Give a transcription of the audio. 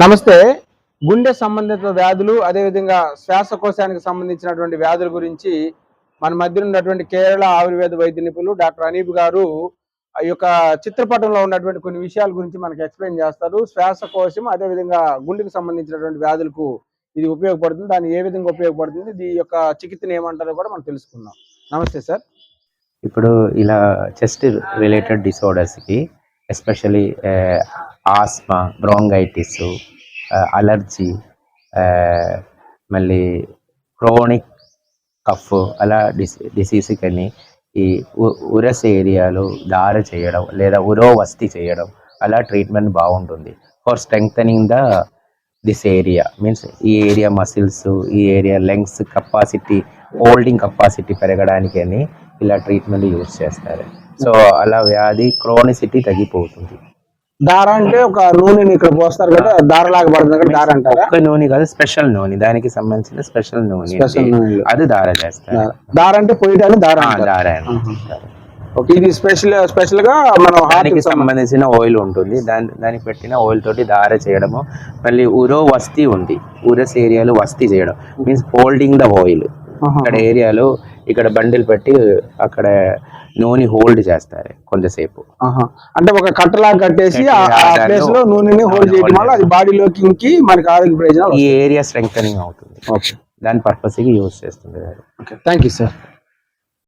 నమస్తే. గుండె సంబంధిత వ్యాధులు అదేవిధంగా శ్వాసకోశానికి సంబంధించినటువంటి వ్యాధుల గురించి మన మధ్య ఉన్నటువంటి కేరళ ఆయుర్వేద వైద్య నిపుణులు డాక్టర్ అనీప్ గారు ఆ యొక్క చిత్రపటంలో ఉన్నటువంటి కొన్ని విషయాల గురించి మనకు ఎక్స్ప్లెయిన్ చేస్తారు. శ్వాసకోశం అదేవిధంగా గుండెకి సంబంధించినటువంటి వ్యాధులకు ఇది ఉపయోగపడుతుంది. దాన్ని ఏ విధంగా ఉపయోగపడుతుంది? దీని యొక్క చికిత్సను ఏమంటారో కూడా మనం తెలుసుకుందాం. నమస్తే సార్. ఇప్పుడు ఇలా చెస్ట్ రిలేటెడ్ డిసార్డర్స్కి ఎస్పెషలీ ఆస్మా బ్రాంగైటిస్ అలర్జీ మళ్ళీ క్రోనిక్ కఫ్ అలా డిస్ డిసీజ్ కానీ ఈ ఉరస్ ఏరియాలో దార చేయడం లేదా ఉరో వస్తి చేయడం అలా ట్రీట్మెంట్ బాగుంటుంది. For strengthening the this area means ఈ ఏరియా మసిల్స్ ఈ area lungs capacity holding capacity పెరగడానికి అని ఇలా ట్రీట్మెంట్ యూజ్ చేస్తారు. సో అలా వ్యాధి క్రోనిసిటీ తగ్గిపోతుంది. దార అంటే ఒక నూనెని ఇక్కడ పోస్తారు కదా దారలాగా పడుతుంది కదా దార అంటారా? ఒక్క నూనె కాదు స్పెషల్ నూనె. దానికి సంబంధించిన స్పెషల్ నూనె స్పెషల్. నూనెలు. అది దార చేస్తారు. దార. అంటే పోయటాన్ని దార. దార ఇది స్పెషల్ స్పెషల్గా మనం దానికి హార్ట్ సంబంధించిన ఆయిల్ ఉంటుంది. దాని దానికి పెట్టిన ఆయిల్ తోటి దార చేయడము. మళ్ళీ ఉరో వస్తి ఉంది. ఉరస్ ఏరియాలో వస్తి చేయడం. మీన్స్ హోల్డింగ్ ద ఆయిల్ ఇక్కడ ఏరియాలో ఇక్కడ బండిల్ పెట్టి అక్కడ నూనె హోల్డ్ చేస్తారు కొంతసేపు. అంటే ఒక కట్టలాగా కట్టేసి ఆ ప్లేస్లో నూనెని హోల్డ్ చేయడం వల్ల అది బాడీలోకి ఇంకి మనకి ఆరోగ్య ప్రయోజనాలు ఈ ఏరియా స్ట్రెంగ్ అవుతుంది. ఓకే. దాని పర్పస్కి యూజ్ చేస్తుంది థ్యాంక్ యూ సార్.